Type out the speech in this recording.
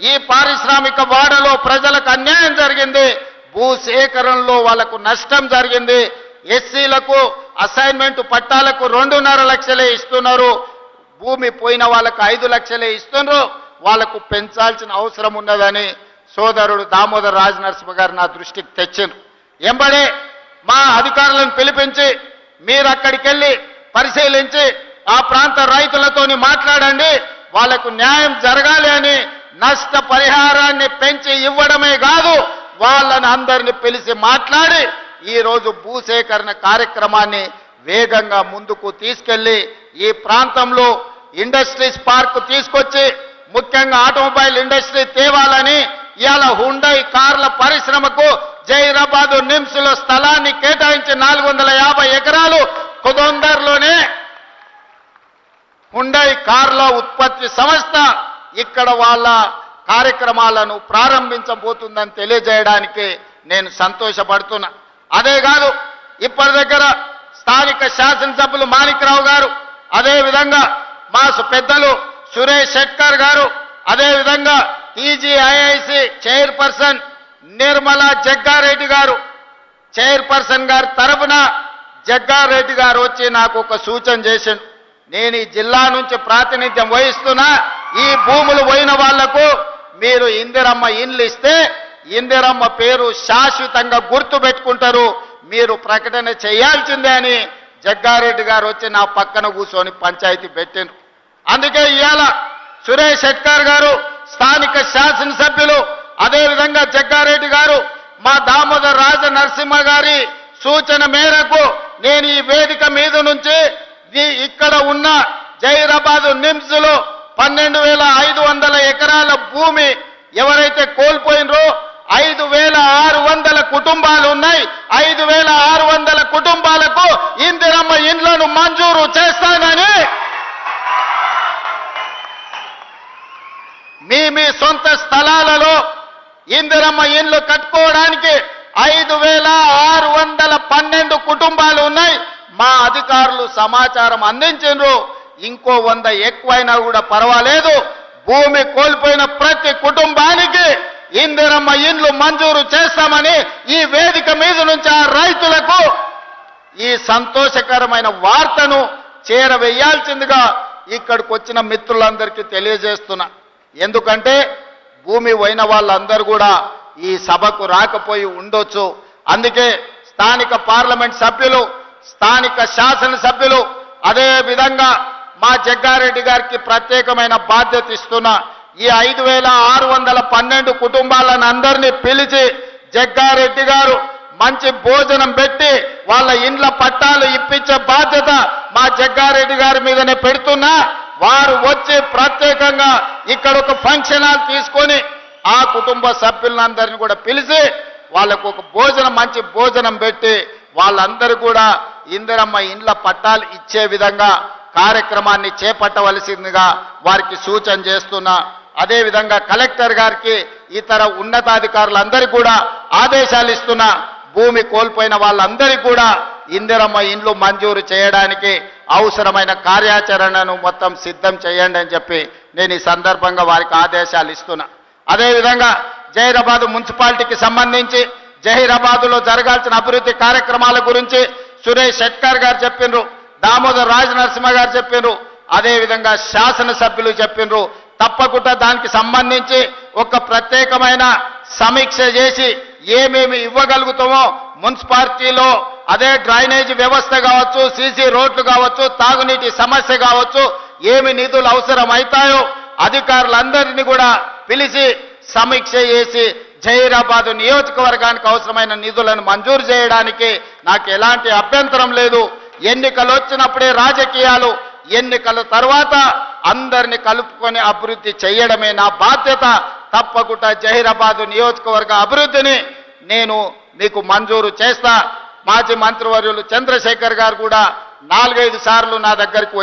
ఈ పారిశ్రామిక వాడలో ప్రజలకు అన్యాయం జరిగింది. భూ సేకరణలో వాళ్ళకు నష్టం జరిగింది. ఎస్సీలకు అసైన్మెంట్ పట్టాలకు రెండున్నర లక్షలే ఇస్తున్నారు. భూమి పోయిన వాళ్ళకు ఐదు లక్షలే ఇస్తున్నారు. వాళ్ళకు పెంచాల్సిన అవసరం ఉన్నదని సోదరుడు దామోదర్ రాజ నరసింహ గారు నా దృష్టికి తెచ్చారు. ఎంబడే మా అధికారులను పిలిపించి మీరు అక్కడికి వెళ్ళి పరిశీలించి ఆ ప్రాంత రైతులతోని మాట్లాడండి. వాళ్ళకు న్యాయం జరగాలి అని నష్ట పరిహారాన్ని పెంచి ఇవ్వడమే కాదు వాళ్ళని అందరిని పిలిచి మాట్లాడి ఈ రోజు భూసేకరణ కార్యక్రమాన్ని వేగంగా ముందుకు తీసుకెళ్ళి ఈ ప్రాంతంలో ఇండస్ట్రీస్ పార్క్ తీసుకొచ్చి ముఖ్యంగా ఆటోమొబైల్ ఇండస్ట్రీ తేవాలని ఇవాళ హుండై కార్ల పరిశ్రమకు జైరాబాద్ నిమ్స్లో స్థలాన్ని కేటాయించి నాలుగు వందల యాభై ఎకరాలు కుదొందర్లోనే హుండై కార్ల ఉత్పత్తి సంస్థ ఇక్కడ వాళ్ళ కార్యక్రమాలను ప్రారంభించబోతుందని తెలియజేయడానికి నేను సంతోషపడుతున్నా. అదే కాదు ఇప్పటి దగ్గర స్థానిక శాసనసభ్యులు మాణిక్రావు గారు అదేవిధంగా మా పెద్దలు సురేష్ శెట్కర్ గారు అదేవిధంగా టీజీఐఐసి చైర్పర్సన్ నిర్మలా జగ్గారెడ్డి గారు. చైర్పర్సన్ గారి తరఫున జగ్గారెడ్డి గారు వచ్చి నాకు ఒక సూచన చేసిండు. నేను ఈ జిల్లా నుంచి ప్రాతినిధ్యం వహిస్తున్నా. ఈ భూములు పోయిన వాళ్ళకు మీరు ఇందిరమ్మ ఇండ్లు ఇస్తే ఇందిరమ్మ పేరు శాశ్వతంగా గుర్తు పెట్టుకుంటారు. మీరు ప్రకటన చేయాల్సిందే అని జగ్గారెడ్డి గారు వచ్చి నా పక్కన కూర్చొని పంచాయతీ పెట్టిండ్రు. అందుకే ఇవాళ సురేష్ శెట్కర్ గారు స్థానిక శాసనసభ్యులు అదేవిధంగా జగ్గారెడ్డి గారు మా దామోదర్ రాజ నరసింహ గారి సూచన మేరకు నేను ఈ వేదిక మీద నుంచి ఇక్కడ ఉన్న జైరాబాద్ నిమ్స్లో పన్నెండు వేల ఐదు వందల ఎకరాల భూమి ఎవరైతే కోల్పోయినరో ఐదు వేల ఆరు వందల కుటుంబాలు ఉన్నాయి ఐదు వేల ఆరు వందల కుటుంబాలకు ఇందిరమ్మ ఇండ్లను మంజూరు చేస్తానని మీ మీ సొంత స్థలాలలో ఇందిరమ్మ ఇండ్లు కట్టుకోవడానికి ఐదు వేల ఆరు వందల పన్నెండు కుటుంబాలు ఉన్నాయి మా అధికారులు సమాచారం అందించారు ఇంకో వంద ఎక్కువైనా కూడా పర్వాలేదు. భూమి కోల్పోయిన ప్రతి కుటుంబానికి ఇందిరమ్మ ఇండ్లు మంజూరు చేస్తామని ఈ వేదిక మీద నుంచి ఆ రైతులకు ఈ సంతోషకరమైన వార్తను చేరవేయాల్సిందిగా ఇక్కడికి వచ్చిన మిత్రులందరికీ తెలియజేస్తున్నా. ఎందుకంటే భూమి పోయిన వాళ్ళందరూ కూడా ఈ సభకు రాకపోయి ఉండొచ్చు. అందుకే స్థానిక పార్లమెంట్ సభ్యులు స్థానిక శాసనసభ్యులు అదే విధంగా మా జగ్గారెడ్డి గారికి ప్రత్యేకమైన బాధ్యత ఇస్తున్నా ఈ ఐదు వేల ఆరు వందల పన్నెండు కుటుంబాలను అందరినీ పిలిచి జగ్గారెడ్డి గారు మంచి భోజనం పెట్టి వాళ్ళ ఇండ్ల పట్టాలు ఇప్పించే బాధ్యత మా జగ్గారెడ్డి గారి మీదనే పెడుతున్నా. వారు వచ్చి ప్రత్యేకంగా ఇక్కడ ఒక ఫంక్షన్ హాల్ తీసుకొని ఆ కుటుంబ సభ్యులందరినీ కూడా పిలిచి వాళ్ళకు ఒక భోజనం మంచి భోజనం పెట్టి వాళ్ళందరూ కూడా ఇందిరమ్మ ఇండ్ల పట్టాలు ఇచ్చే విధంగా కార్యక్రమాన్ని చేపట్టవలసిందిగా వారికి సూచన చేస్తున్నా. అదేవిధంగా కలెక్టర్ గారికి ఇతర ఉన్నతాధికారులందరికీ కూడా ఆదేశాలు ఇస్తున్నా. భూమి కోల్పోయిన వాళ్ళందరికీ కూడా ఇందిరమ్మ ఇండ్లు మంజూరు చేయడానికి అవసరమైన కార్యాచరణను మొత్తం సిద్ధం చేయండి అని చెప్పి నేను ఈ సందర్భంగా వారికి ఆదేశాలు ఇస్తున్నా. అదేవిధంగా జహీరాబాద్ మున్సిపాలిటీకి సంబంధించి జహీరాబాదులో జరగాల్సిన అభివృద్ధి కార్యక్రమాల గురించి సురేష్ షెట్కర్ గారు చెప్పిండ్రు దామోదర్ రాజ నరసింహ గారు చెప్పిండ్రు అదేవిధంగా శాసనసభ్యులు చెప్పిండ్రు. తప్పకుండా దానికి సంబంధించి ఒక ప్రత్యేకమైన సమీక్ష చేసి ఏమేమి ఇవ్వగలుగుతామో మున్సిపాలిటీలో అదే డ్రైనేజ్ వ్యవస్థ కావచ్చు సీసీ రోడ్లు కావచ్చు తాగునీటి సమస్య కావచ్చు ఏమి నిధులు అవసరం అవుతాయో అధికారులందరినీ కూడా పిలిచి సమీక్ష చేసి జహీరాబాదు నియోజకవర్గానికి అవసరమైన నిధులను మంజూరు చేయడానికి నాకు ఎలాంటి అభ్యంతరం లేదు. ఎన్నికలు వచ్చినప్పుడే రాజకీయాలు ఎన్నికల తర్వాత అందరిని కలుపుకొని అభివృద్ధి చేయడమే నా బాధ్యత. తప్పకుండా జహీరాబాద్ నియోజకవర్గ అభివృద్ధిని నేను మీకు మంజూరు చేస్తా. మాజీ మంత్రివర్యులు చంద్రశేఖర్ గారు కూడా నాలుగైదు సార్లు నా దగ్గరికి